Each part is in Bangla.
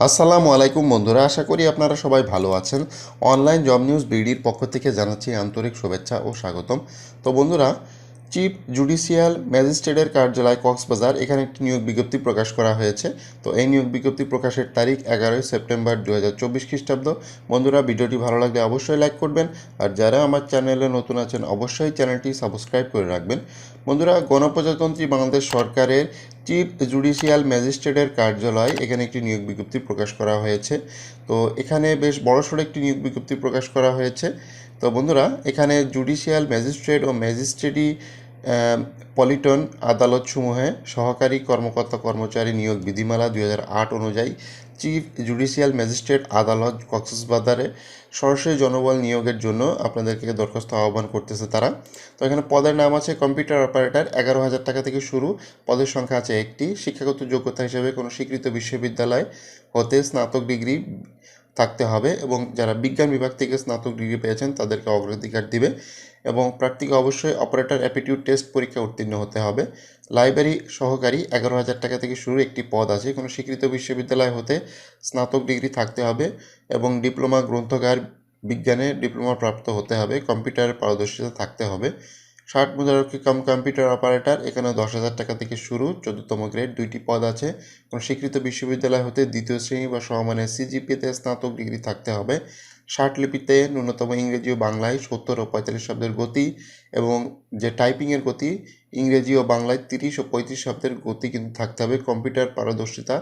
আসসালামু আলাইকুম বন্ধুরা, আশা করি আপনারা সবাই ভালো আছেন। অনলাইন জব নিউজ বিডির পক্ষ থেকে জানাচ্ছি আন্তরিক শুভেচ্ছা ও স্বাগতম। তো বন্ধুরা চিফ জুডিশিয়াল ম্যাজিস্ট্রেটের কার্যালয় কক্সবাজার, এখানে একটি নিয়োগ বিজ্ঞপ্তি প্রকাশ করা হয়েছে। তো এই নিয়োগ বিজ্ঞপ্তি প্রকাশের তারিখ এগারোই সেপ্টেম্বর দু হাজার চব্বিশ খ্রিস্টাব্দ। বন্ধুরা, ভিডিওটি ভালো লাগলে অবশ্যই লাইক করবেন, আর যারা আমার চ্যানেলে নতুন আছেন, অবশ্যই চ্যানেলটি সাবস্ক্রাইব করে রাখবেন। বন্ধুরা, গণপ্রজাতন্ত্রী বাংলাদেশ সরকারের চিফ জুডিশিয়াল ম্যাজিস্ট্রেটের কার্যালয়, এখানে একটি নিয়োগ বিজ্ঞপ্তি প্রকাশ করা হয়েছে। তো এখানে বেশ বড়সড় একটি নিয়োগ বিজ্ঞপ্তি প্রকাশ করা হয়েছে। তো বন্ধুরা, এখানে জুডিশিয়াল ম্যাজিস্ট্রেট ও ম্যাজিস্ট্রেটি পলিটন আদালতসমূহে সহকারী কর্মকর্তা কর্মচারী নিয়োগ বিধিমালা দুই আট অনুযায়ী চিফ জুডিশিয়াল ম্যাজিস্ট্রেট আদালত কক্সবাজারে সরাসরি জনবল নিয়োগের জন্য আপনাদেরকে দরখাস্ত আহ্বান করতেছে তারা। তো এখানে পদের নাম আছে কম্পিউটার অপারেটর, এগারো হাজার টাকা থেকে শুরু। পদের সংখ্যা আছে একটি। শিক্ষাগত যোগ্যতা হিসেবে কোনো স্বীকৃত বিশ্ববিদ্যালয় হতে স্নাতক ডিগ্রি থাকতে হবে এবং যারা বিজ্ঞান বিভাগ থেকে স্নাতক ডিগ্রি পেয়েছেন তাদেরকে অগ্রাধিকার দিবে। এবং প্রার্থীকে অবশ্যই অপারেটর অ্যাপিটিউড টেস্ট পরীক্ষা উত্তীর্ণ হতে হবে। লাইব্রেরি সহকারী এগারো হাজার টাকা থেকে শুরু একটি পদ আছে। কোনো স্বীকৃত বিশ্ববিদ্যালয় হতে স্নাতক ডিগ্রি থাকতে হবে এবং ডিপ্লোমা গ্রন্থকার বিজ্ঞানে ডিপ্লোমা প্রাপ্ত হতে হবে। কম্পিউটারের পারদর্শিতা থাকতে হবে। ষাট মুদ্রারক্ষী কাম কম্পিউটার অপারেটর এখানে দশ হাজার টাকা থেকে শুরু চতুর্থম গ্রেড দুইটি পদ আছে। কোনো স্বীকৃত বিশ্ববিদ্যালয় হতে দ্বিতীয় শ্রেণি বা সমমানের সিজিপিতে স্নাতক ডিগ্রি থাকতে হবে। ষাট লিপিতে ন্যূনতম ইংরেজি ও বাংলায় সত্তর ও পঁয়তাল্লিশ শব্দের গতি এবং যে টাইপিংয়ের গতি, ইংরেজি ও বাংলায় তিরিশ ও পঁয়ত্রিশ শব্দের গতি কিন্তু থাকতে হবে। কম্পিউটার পারদর্শিতা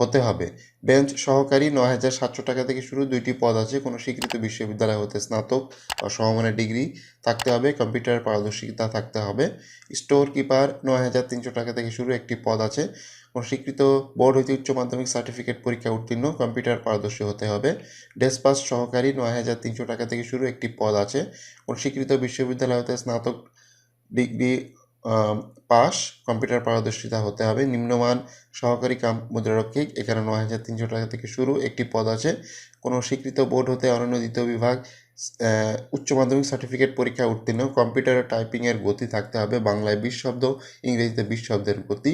হতে হবে। বেঞ্চ সহকারী নয় হাজার সাতশো টাকা থেকে শুরু দুইটি পদ আছে। কোনো স্বীকৃত বিশ্ববিদ্যালয় হতে স্নাতক বা সমমানের ডিগ্রি থাকতে হবে। কম্পিউটার পারদর্শিতা থাকতে হবে। স্টোর কিপার নয় হাজার তিনশো টাকা থেকে শুরু একটি পদ আছে। কোনো স্বীকৃত বোর্ড হইতে উচ্চ মাধ্যমিক সার্টিফিকেট পরীক্ষা উত্তীর্ণ, কম্পিউটার পারদর্শী হতে হবে। ডেসপাস সহকারী নয় হাজার তিনশো টাকা থেকে শুরু একটি পদ আছে। কোনো স্বীকৃত বিশ্ববিদ্যালয় হতে স্নাতক ডিগ্রি পাস, কম্পিউটার পারদর্শিতা হতে হবে। নিম্নমান সহকারী কাম মুদ্রারক্ষিক এখানে নয় হাজার তিনশো টাকা থেকে শুরু একটি পদ আছে। কোনো স্বীকৃত বোর্ড হতে অনন্য দ্বিতীয় বিভাগ উচ্চ মাধ্যমিক সার্টিফিকেট পরীক্ষা উত্তীর্ণ, কম্পিউটারে টাইপিংয়ের গতি থাকতে হবে, বাংলায় বিশ শব্দ, ইংরেজিতে বিশ শব্দের গতি।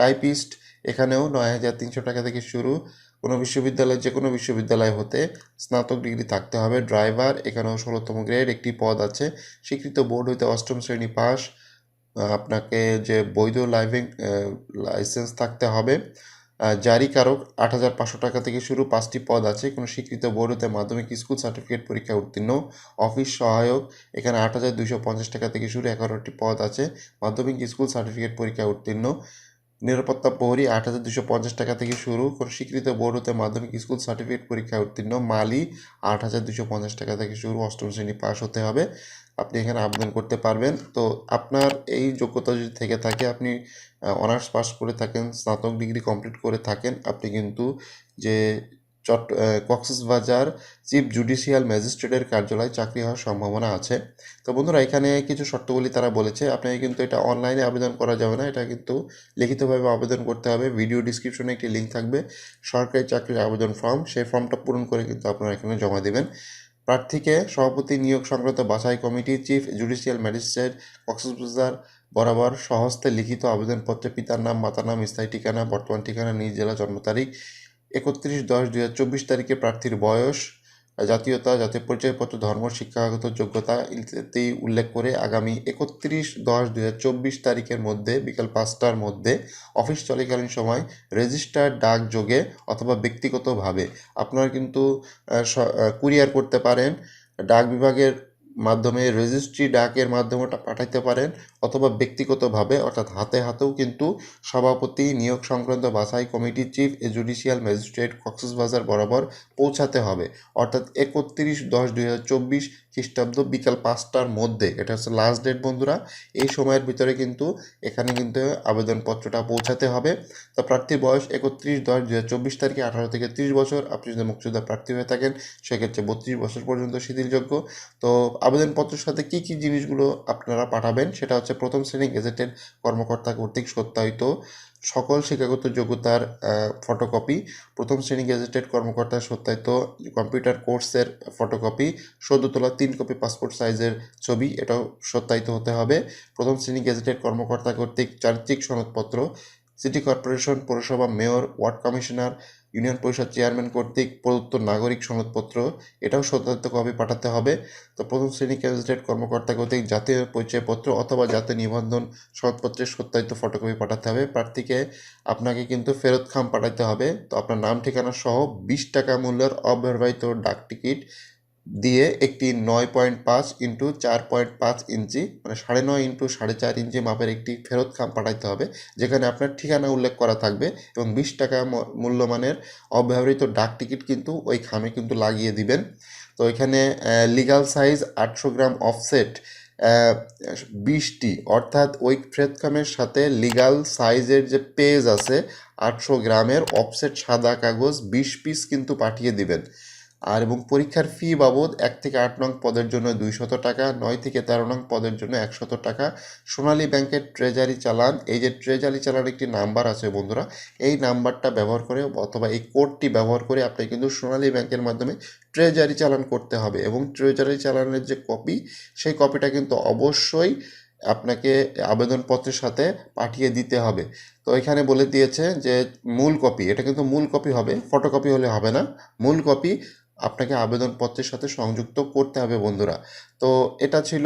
টাইপিস্ট, এখানেও নয় হাজার তিনশো টাকা থেকে শুরু। কোনো বিশ্ববিদ্যালয় যে কোনো বিশ্ববিদ্যালয় হতে স্নাতক ডিগ্রি থাকতে হবে। ড্রাইভার, এখানেও ষোলোতম গ্রেড একটি পদ আছে। স্বীকৃত বোর্ড হইতে অষ্টম শ্রেণি পাস আপনাকে যে বৈধ লাইভিং লাইসেন্স থাকতে হবে। জারি জারিকারক আট হাজার পাঁচশো টাকা থেকে শুরু পাঁচটি পদ আছে। কোনো স্বীকৃত বোর্ডতে মাধ্যমিক স্কুল সার্টিফিকেট পরীক্ষা উত্তীর্ণ, অফিস সহায়ক, এখানে আট হাজার দুইশো পঞ্চাশ টাকা থেকে শুরু এগারোটি পদ আছে। মাধ্যমিক স্কুল সার্টিফিকেট পরীক্ষা উত্তীর্ণ নিরাপত্তা প্রহরী আট হাজার দুশো পঞ্চাশ টাকা থেকে শুরু করে স্বীকৃত বোর্ড হতে মাধ্যমিক স্কুল সার্টিফিকেট পরীক্ষা উত্তীর্ণ মালি আট হাজার দুশো পঞ্চাশ টাকা থেকে শুরু অষ্টম শ্রেণি পাস হতে হবে। আপনি এখানে আবেদন করতে পারবেন। তো আপনার এই যোগ্যতা যদি থেকে থাকে, আপনি অনার্স পাস করে থাকেন, স্নাতক ডিগ্রি কমপ্লিট করে থাকেন, আপনি কিন্তু যে চট কক্সবাজার চিফ জুডিশিয়াল ম্যাজিস্ট্রেটের কার্যালয়ে চাকরি হওয়ার সম্ভাবনা আছে। তো বন্ধুরা, এখানে কিছু শর্তাবলী তারা বলেছে। আপনাকে কিন্তু এটা অনলাইনে আবেদন করা যাবে না। এটা কিন্তু লিখিতভাবে আবেদন করতে হবে। ভিডিও ডিসক্রিপশনে একটি লিঙ্ক থাকবে। সরকারি চাকরির আবেদন ফর্ম, সেই ফর্মটা পূরণ করে কিন্তু আপনারা এখানে জমা দেবেন। প্রার্থীকে সভাপতি নিয়োগ সংক্রান্ত বাছাই committee, chief judicial magistrate, Cox's Bazar বরাবর সহস্তে লিখিত আবেদনপত্রে পিতার নাম, মাতার নাম, স্থায়ী ঠিকানা, বর্তমান ঠিকানা, নিজ জেলা জন্ম তারিখ একত্রিশ দশ দুই হাজার চব্বিশ তারিখে প্রার্থীর বয়স, জাতীয়তা, জাতীয় পরিচয়পত্র, ধর্ম, শিক্ষাগত যোগ্যতা ইত্যাদি উল্লেখ করে আগামী একত্রিশ দশ দুই হাজার চব্বিশ তারিখের মধ্যে, বিকাল পাঁচটার মধ্যে অফিস চলাকালীন সময় রেজিস্টার ডাক যোগে অথবা ব্যক্তিগতভাবে আপনারা কিন্তু কুরিয়ার করতে পারেন, ডাক বিভাগের মাধ্যমে রেজিস্ট্রি ডাকের মাধ্যমে পাঠাইতে পারেন অথবা ব্যক্তিগতভাবে, অর্থাৎ হাতে হাতেও কিন্তু সভাপতি, নিয়োগ সংক্রান্ত বাছাই committee chief judicial magistrate Cox's Bazar বরাবর পৌঁছাতে হবে। অর্থাৎ একত্রিশ দশ দুই হাজার চব্বিশ খ্রিস্টাব্দ বিকাল পাঁচটার মধ্যে, এটা হচ্ছে লাস্ট ডেট বন্ধুরা, এই সময়ের ভিতরে কিন্তু এখানে কিন্তু আবেদনপত্রটা পৌঁছাতে হবে। তো প্রার্থীর বয়স একত্রিশ দশ দুই হাজার চব্বিশ তারিখে আঠারো থেকে ত্রিশ বছর, আপনি যদি মুক্তিযোদ্ধা প্রার্থী হয়ে থাকেন, সেক্ষেত্রে বত্রিশ বছর পর্যন্ত শিথিলযোগ্য। তো আবেদনপত্রের সাথে কী কী জিনিসগুলো আপনারা পাঠাবেন, সেটা হচ্ছে প্রথম শ্রেণি গেজেটেড কর্মকর্তা কর্তৃক সত্যায়িত সকল শিক্ষাগত যোগ্যতার ফটোকপি প্রথম শ্রেণি গেজেটেড কর্মকর্তার সত্যায়িত কম্পিউটার কোর্সের ফটোকপি সদ্য তোলা তিন কপি পাসপোর্ট সাইজের ছবি, এটাও সত্যায়িত হতে হবে। প্রথম শ্রেণি গেজেটেড কর্মকর্তা কর্তৃক চারিত্রিক সনদপত্র। সিটি কর্পোরেশন পৌরসভা মেয়র ওয়ার্ড কমিশনার ইউনিয়ন পরিষদ চেয়ারম্যান কর্তৃক প্রদত্ত নাগরিক সনদপত্র, এটাও সত্যায়িত কপি পাঠাতে হবে। তো প্রথম শ্রেণি ক্যান্ডিডেট কর্মকর্তা কর্তৃক জাতীয় পরিচয়পত্র অথবা জাতীয় নিবন্ধন সনদপত্রের সত্যায়িত ফটোকপি পাঠাতে হবে। প্রার্থীকে আপনাকে কিন্তু ফেরত খাম পাঠাতে হবে। তো আপনার নাম, ঠিকানা সহ বিশ টাকা মূল্যের অব্যবহৃত ডাক টিকিট দিয়ে একটি নয় পয়েন্ট পাঁচ ইন্টু চার পয়েন্ট পাঁচ ইঞ্চি মানে সাড়ে নয় ইন্টু সাড়ে চার ইঞ্চি মাপের একটি ফেরত খাম পাঠাইতে হবে, যেখানে আপনার ঠিকানা উল্লেখ করা থাকবে এবং বিশ টাকা মূল্যমানের অব্যবহৃত ডাক টিকিট কিন্তু ওই খামে কিন্তু লাগিয়ে দিবেন। তো এখানে লিগাল সাইজ আটশো গ্রাম অফসেট বিশটি, অর্থাৎ ওই ফেরত খামের সাথে লিগাল সাইজের যে পেজ আছে, আটশো গ্রামের অফসেট সাদা কাগজ বিশ পিস কিন্তু পাঠিয়ে দিবেন। আর এবং পরীক্ষার ফি বাবদ এক থেকে আট নং পদের জন্য দুইশত টাকা, নয় থেকে তেরো নং পদের জন্য একশত টাকা। সোনালী ব্যাংকের ট্রেজারি চালান। এই যে ট্রেজারি চালান একটি নাম্বার আছে বন্ধুরা, এই নাম্বারটা ব্যবহার করে অথবা এই কোডটি ব্যবহার করে আপনি কিন্তু সোনালী ব্যাংকের মাধ্যমে ট্রেজারি চালান করতে হবে এবং ট্রেজারি চালানের যে কপি সেই কপিটা কিন্তু অবশ্যই আপনাকে আবেদনপত্রের সাথে পাঠিয়ে দিতে হবে। তো এখানে বলে দিয়েছে যে মূল কপি এটা কিন্তু মূল কপি হবে ফটোকপি হলে হবে না। মূল কপি আপনাকে আবেদনপত্রের সাথে সংযুক্ত করতে হবে বন্ধুরা। তো এটা ছিল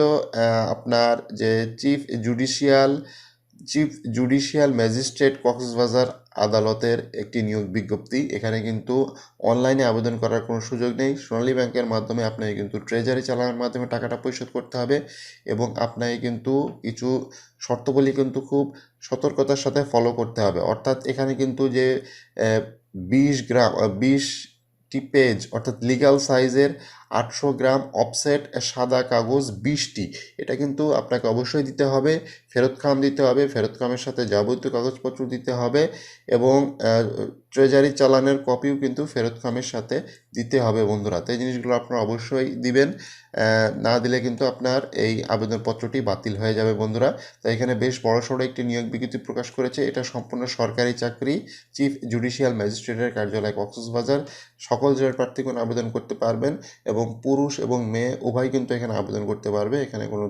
আপনার যে chief judicial chief judicial magistrate Cox's Bazar আদালতের একটি নিয়োগ বিজ্ঞপ্তি। এখানে কিন্তু অনলাইনে আবেদন করার কোনো সুযোগ নেই। সোনালী ব্যাংকের মাধ্যমে আপনাকে কিন্তু ট্রেজারি চালানোর মাধ্যমে টাকাটা পরিশোধ করতে হবে এবং আপনাকে কিন্তু কিছু শর্তগুলি কিন্তু খুব সতর্কতার সাথে ফলো করতে হবে। অর্থাৎ এখানে কিন্তু যে বিশ গ্রাম বিশটি পেজ অর্থাৎ লিগাল সাইজের আটশো গ্রাম অফসেট সাদা কাগজ বিশটি। এটা কিন্তু আপনাকে অবশ্যই দিতে হবে। ফেরত খাম দিতে হবে, ফেরত খামের সাথে যাবতীয় কাগজপত্র দিতে হবে এবং ট্রেজারি চালানের কপিও কিন্তু ফেরত খামের সাথে দিতে হবে বন্ধুরা। তো এই জিনিসগুলো আপনারা অবশ্যই দিবেন। না দিলে কিন্তু আপনার এই আবেদনপত্রটি বাতিল হয়ে যাবে বন্ধুরা। তো এখানে বেশ বড়সড় একটি নিয়োগ বিজ্ঞপ্তি প্রকাশ করেছে। এটা সম্পূর্ণ সরকারি চাকরি। চিফ জুডিশিয়াল ম্যাজিস্ট্রেটের কার্যালয় কক্সবাজার। সকল জেলার প্রার্থীগণ আবেদন করতে পারবেন এবং পুরুষ এবং মেয়ে উভয় কিন্তু এখানে আবেদন করতে পারবে। এখানে কোনো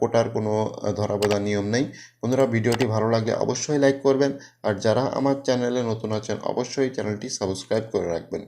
কোটার কোনো ধরা ধরাবাধা নিয়ম নেই। বন্ধুরা, ভিডিওটি ভালো লাগলে অবশ্যই লাইক করবেন। আর যারা আমার চ্যানেলে নতুন আছেন, অবশ্যই চ্যানেলটি সাবস্ক্রাইব করে রাখবেন।